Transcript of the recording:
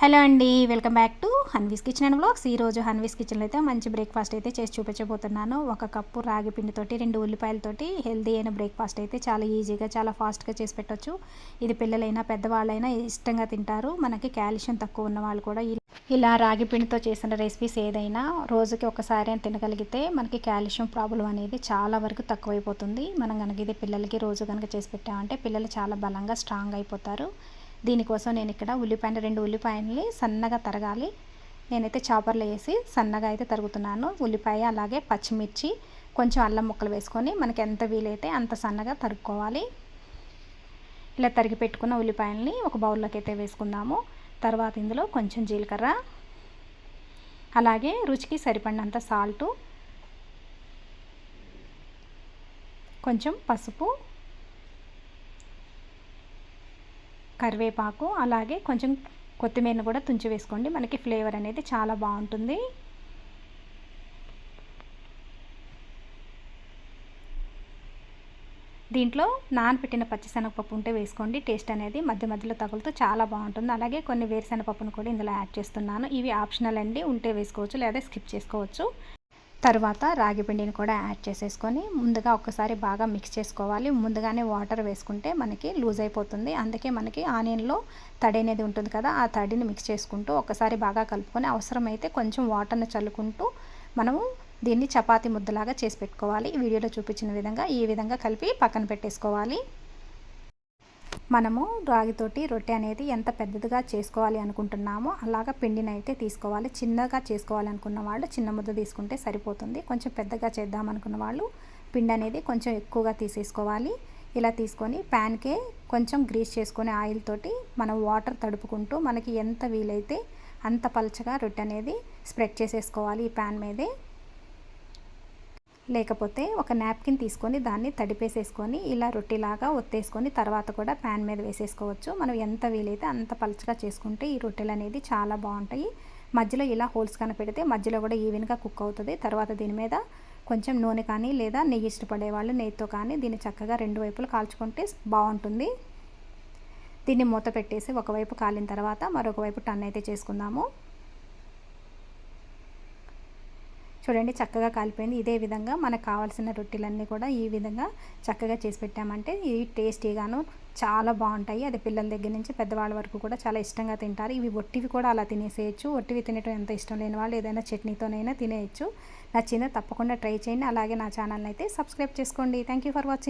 Hello అండి welcome back to Hanvi's kitchen and blogs ఈరోజు హన్వీస్ కిచెన్లో అయితే మంచి బ్రేక్ఫాస్ట్ అయితే చేసి చూపించబోతున్నాను. ఒక కప్పు రాగి పిండితోటి రెండు ఉల్లిపాయలతోటి హెల్దీ అయిన బ్రేక్ఫాస్ట్ అయితే చాలా ఈజీగా చాలా ఫాస్ట్గా చేసి పెట్టవచ్చు ఇది పిల్లలైనా పెద్దవాళ్ళైనా ఇష్టంగా తింటారు. మనకి కాల్షియం తక్కువ ఉన్న వాళ్ళు కూడా ఇలా రాగి పిండితో చేసిన రెసిపీస్ ఏదైనా రోజుకి ఒకసారి అని తినగలిగితే మనకి కాల్షియం ప్రాబ్లం అనేది చాలా వరకు తక్కువైపోతుంది. మనం కనుక ఇది పిల్లలకి రోజు కనుక చేసి పెట్టామంటే పిల్లలు చాలా బలంగా స్ట్రాంగ్ అయిపోతారు. దీనికోసం నేను ఇక్కడ ఉల్లిపాయలు రెండు ఉల్లిపాయలని సన్నగా తరగాలి. నేనైతే చాపర్లో వేసి సన్నగా అయితే తరుగుతున్నాను. ఉల్లిపాయ అలాగే పచ్చిమిర్చి కొంచెం అల్లం ముక్కలు వేసుకొని మనకి ఎంత వీలైతే అంత సన్నగా తరుక్కోవాలి. ఇలా తరిగి పెట్టుకున్న ఉల్లిపాయలని ఒక బౌల్లోకి అయితే వేసుకుందాము. తర్వాత ఇందులో కొంచెం జీలకర్ర అలాగే రుచికి సరిపడినంత సాల్టు కొంచెం పసుపు కరివేపాకు అలాగే కొంచెం కొత్తిమీరను కూడా తుంచి వేసుకోండి. మనకి ఫ్లేవర్ అనేది చాలా బాగుంటుంది. దీంట్లో నానపెట్టిన పచ్చిశనగపప్పు ఉంటే వేసుకోండి. టేస్ట్ అనేది మధ్య మధ్యలో తగులుతూ చాలా బాగుంటుంది. అలాగే కొన్ని వేరుశనగపప్పును కూడా ఇందులో యాడ్ చేస్తున్నాను. ఇవి ఆప్షనల్ అండి. ఉంటే వేసుకోవచ్చు లేదా స్కిప్ చేసుకోవచ్చు. తర్వాత రాగి పిండిని కూడా యాడ్ చేసేసుకొని ముందుగా ఒక్కసారి బాగా మిక్స్ చేసుకోవాలి. ముందుగానే వాటర్ వేసుకుంటే మనకి లూజ్ అయిపోతుంది. అందుకే మనకి ఆనియన్లో తడి అనేది ఉంటుంది కదా ఆ తడిని మిక్స్ చేసుకుంటూ ఒకసారి బాగా కలుపుకొని అవసరమైతే కొంచెం వాటర్ని చల్లుకుంటూ మనము దీన్ని చపాతీ ముద్దలాగా చేసి పెట్టుకోవాలి. వీడియోలో చూపించిన విధంగా ఈ విధంగా కలిపి పక్కన పెట్టేసుకోవాలి. మనము రాగితోటి రొట్టె అనేది ఎంత పెద్దదిగా చేసుకోవాలి అనుకుంటున్నామో అలాగ పిండిని అయితే తీసుకోవాలి. చిన్నగా చేసుకోవాలి అనుకున్న వాళ్ళు చిన్న ముద్ద తీసుకుంటే సరిపోతుంది. కొంచెం పెద్దగా చేద్దాం అనుకున్న వాళ్ళు పిండి అనేది కొంచెం ఎక్కువగా తీసేసుకోవాలి. ఇలా తీసుకొని ప్యాన్కే కొంచెం గ్రీస్ చేసుకొని ఆయిల్ తోటి మనం వాటర్ తడుపుకుంటూ మనకి ఎంత వీలైతే అంత పలచగా రొట్టె అనేది స్ప్రెడ్ చేసేసుకోవాలి ఈ ప్యాన్ మీదే. లేకపోతే ఒక నాప్కిన్ తీసుకొని దాన్ని తడిపేసేసుకొని ఇలా రొట్టెలాగా ఒత్తేసుకొని తర్వాత కూడా ప్యాన్ మీద వేసేసుకోవచ్చు. మనం ఎంత వీలైతే అంత పలుచగా చేసుకుంటే ఈ రొట్టెలు అనేది చాలా బాగుంటాయి. మధ్యలో ఇలా హోల్స్ కానీ పెడితే మధ్యలో కూడా ఈవెన్గా కుక్ అవుతుంది. తర్వాత దీని మీద కొంచెం నూనె కానీ లేదా నెయ్యి ఇష్టపడే వాళ్ళు నెయ్యితో కానీ దీన్ని చక్కగా రెండు వైపులు కాల్చుకుంటే బాగుంటుంది. దీన్ని మూత పెట్టేసి ఒకవైపు కాలిన తర్వాత మరొక వైపు టన్ అయితే చేసుకుందాము. చూడండి చక్కగా కాలిపోయింది. ఇదే విధంగా మనకు కావాల్సిన రొట్టెలన్నీ కూడా ఈ విధంగా చక్కగా చేసి పెట్టామంటే ఇవి టేస్టీగాను చాలా బాగుంటాయి. అది పిల్లల దగ్గర నుంచి పెద్దవాళ్ళ వరకు కూడా చాలా ఇష్టంగా తింటారు. ఇవి ఒట్టివి కూడా అలా తినేసేయచ్చు. ఒట్టివి తినటం ఎంత ఇష్టం లేని వాళ్ళు ఏదైనా చట్నీతోనైనా తినేయచ్చు. నచ్చిందో తప్పకుండా ట్రై చేయండి. అలాగే నా ఛానల్ని అయితే సబ్స్క్రైబ్ చేసుకోండి. Thank for watching.